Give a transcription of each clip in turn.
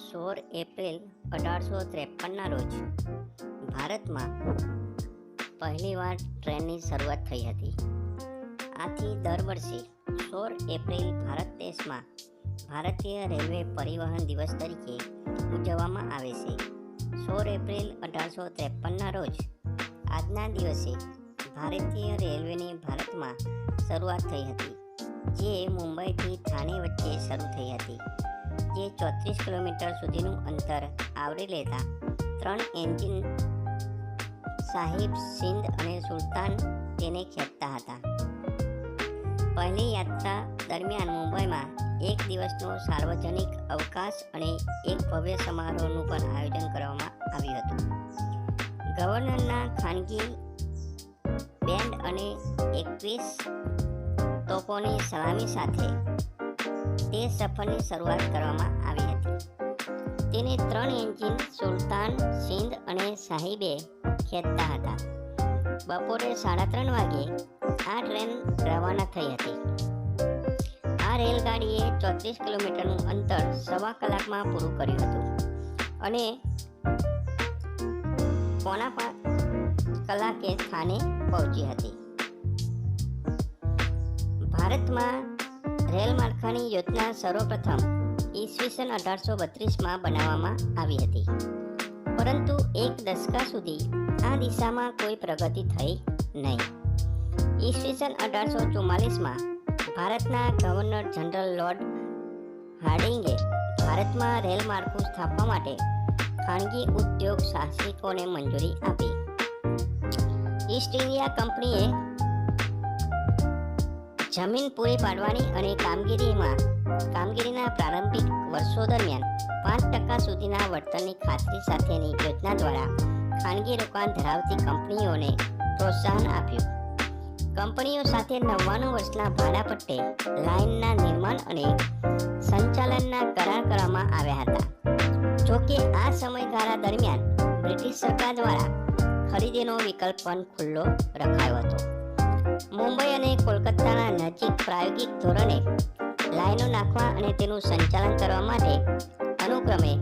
સોળ એપ્રિલ અઢારસો ત્રેપનના રોજ ભારતમાં પહેલીવાર ટ્રેનની શરૂઆત થઈ હતી. આથી દર વર્ષે સોળ એપ્રિલ ભારત દેશમાં ભારતીય રેલવે પરિવહન દિવસ તરીકે ઉજવવામાં આવે છે. સોળ એપ્રિલ અઢારસો ત્રેપનના રોજ આજના દિવસે ભારતીય રેલવેની ભારતમાં શરૂઆત થઈ હતી, જે મુંબઈથી ઠાણે વચ્ચે શરૂ થઈ હતી. જે ચોત્રીસ કિલોમીટર સુધીનું અંતર આવરી લેતા ત્રણ એન્જિન સાહિબ સિંધ અને સુલતાન તેને ખેંચતા હતા. પહેલી યાત્રા દરમિયાન મુંબઈમાં એક દિવસનો સાર્વજનિક અવકાશ અને એક ભવ્ય સમારોહનું પણ આયોજન કરવામાં આવ્યું હતું. ગવર્નરના ખાનગી બેન્ડ અને એકવીસ તોપોની સલામી સાથે તે સફરની શરૂઆત કરવામાં આવી હતી. તેને ત્રણ એન્જિન સુલતાન, સિંધ અને સાહિબે ખેંચતા હતા. બપોરે સાડા ત્રણ વાગે આ ટ્રેન રવાના થઈ હતી. આ રેલગાડીએ ચોત્રીસ કિલોમીટરનું અંતર સવા કલાકમાં પૂરું કર્યું હતું. અને પોણા પાંચ કલાકે સ્થાને પહોંચી હતી. ભારતમાં રેલ માળખાની યોજના સર્વપ્રથમ ઈસવીસન અઢારસો બત્રીસમાં બનાવવામાં આવી હતી. પરંતુ એક દશકા સુધી આ દિશામાં કોઈ પ્રગતિ થઈ નહીં. ઈસવીસન અઢારસો ચુમ્માલીસમાં ભારતના ગવર્નર જનરલ લોર્ડ હાર્ડિંગે ભારતમાં રેલ માળખું સ્થાપવા માટે ખાનગી ઉદ્યોગ સાહસિકોને મંજૂરી આપી. ઈસ્ટ ઇન્ડિયા કંપનીએ જમીન પૂરી પાડવાની અને કામગીરીમાં, કામગીરીના પ્રારંભિક વર્ષો દરમિયાન પાંચ ટકા સુધીના વળતરની ખાતરી સાથેની યોજના દ્વારા ખાનગી રોકાણ ધરાવતી કંપનીઓને પ્રોત્સાહન આપ્યું. કંપનીઓ સાથે નવ્વાણું વર્ષના ભાડા પટ્ટે લાઇનના નિર્માણ અને સંચાલનના કરાર કરવામાં આવ્યા હતા. જોકે આ સમયગાળા દરમિયાન બ્રિટિશ સરકાર દ્વારા ખરીદીનો વિકલ્પ પણ ખુલ્લો રખાયો હતો. મુંબઈ અને કોલકાતાના નજીક પ્રાયોગિક ધોરણે લાઈનો નાખવા અને તેનું સંચાલન કરવા માટે અનુક્રમે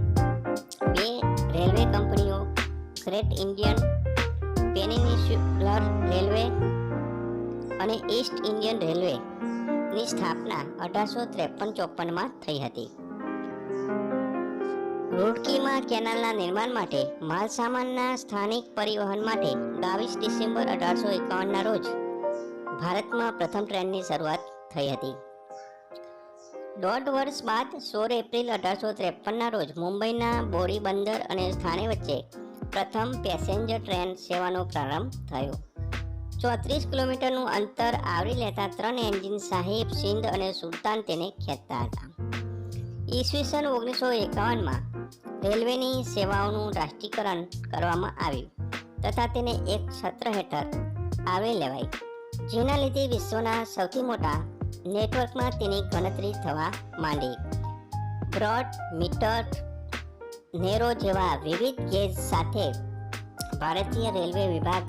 બે રેલવે કંપનીઓ, ગ્રેટ ઇન્ડિયન, પેનિન્સ્યુલર રેલવે અને ઈસ્ટ ઇન્ડિયન રેલવેની સ્થાપના અઢારસો ત્રેપન ચોપનમાં થઈ હતી. રૂડકીમાં કેનાલના નિર્માણ માટે માલસામાનના સ્થાનિક પરિવહન માટે બાવીસ ડિસેમ્બર અઢારસો એકાવનના રોજ ભારતમાં પ્રથમ ટ્રેનની શરૂઆત થઈ હતી. દોઢ વર્ષ બાદ સોળ એપ્રિલ અઢારસો ત્રેપનના રોજ મુંબઈના બોરી બંદર અને સ્થાને વચ્ચે પ્રથમ પેસેન્જર ટ્રેન સેવાનો પ્રારંભ થયો. ચોત્રીસ કિલોમીટરનું અંતર આવરી લેતા ત્રણ એન્જિન સાહિબ, સિંધ અને સુલતાન તેને ખેંચતા હતા. ઈસવીસન ઓગણીસો એકાવનમાં રેલવેની સેવાઓનું રાષ્ટ્રીયકરણ કરવામાં આવ્યું તથા તેને એક છત્ર હેઠળ આવરી લેવાઈ. જેના લીધે વિશ્વના સૌથી મોટા નેટવર્કમાં તેની ગણતરી થવા માંડી. બ્રોડ મીટર નેરો જેવા વિવિધ ગેજ સાથે ભારતીય રેલવે વિભાગ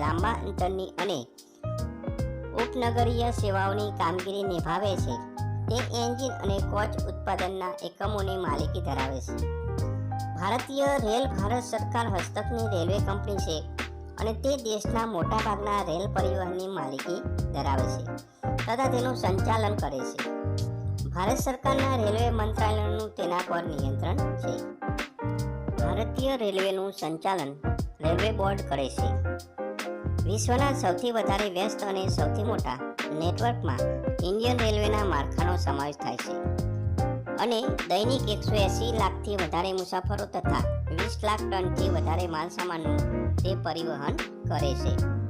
લાંબા અંતરની અને ઉપનગરીય સેવાઓની કામગીરી નિભાવે છે. તે એન્જિન અને કોચ ઉત્પાદનના એકમોની માલિકી ધરાવે છે. ભારતીય રેલ ભારત સરકાર હસ્તકની રેલવે કંપની છે. અને તે દેશના મોટાભાગના રેલ પરિવહનની માલિકી ધરાવે છે તથા તેનું સંચાલન કરે છે. ભારત સરકારના રેલવે મંત્રાલયનું તેના પર નિયંત્રણ છે. ભારતીય રેલવેનું સંચાલન રેલવે બોર્ડ કરે છે. વિશ્વના સૌથી વધારે વ્યસ્ત અને સૌથી મોટા નેટવર્કમાં ઇન્ડિયન રેલવેના માળખાનો સમાવેશ થાય છે. અને દૈનિક એકસો એંસી લાખથી વધારે મુસાફરો તથા વીસ લાખ ટનથી વધારે માલસામાનનું તે પરિવહન કરે છે.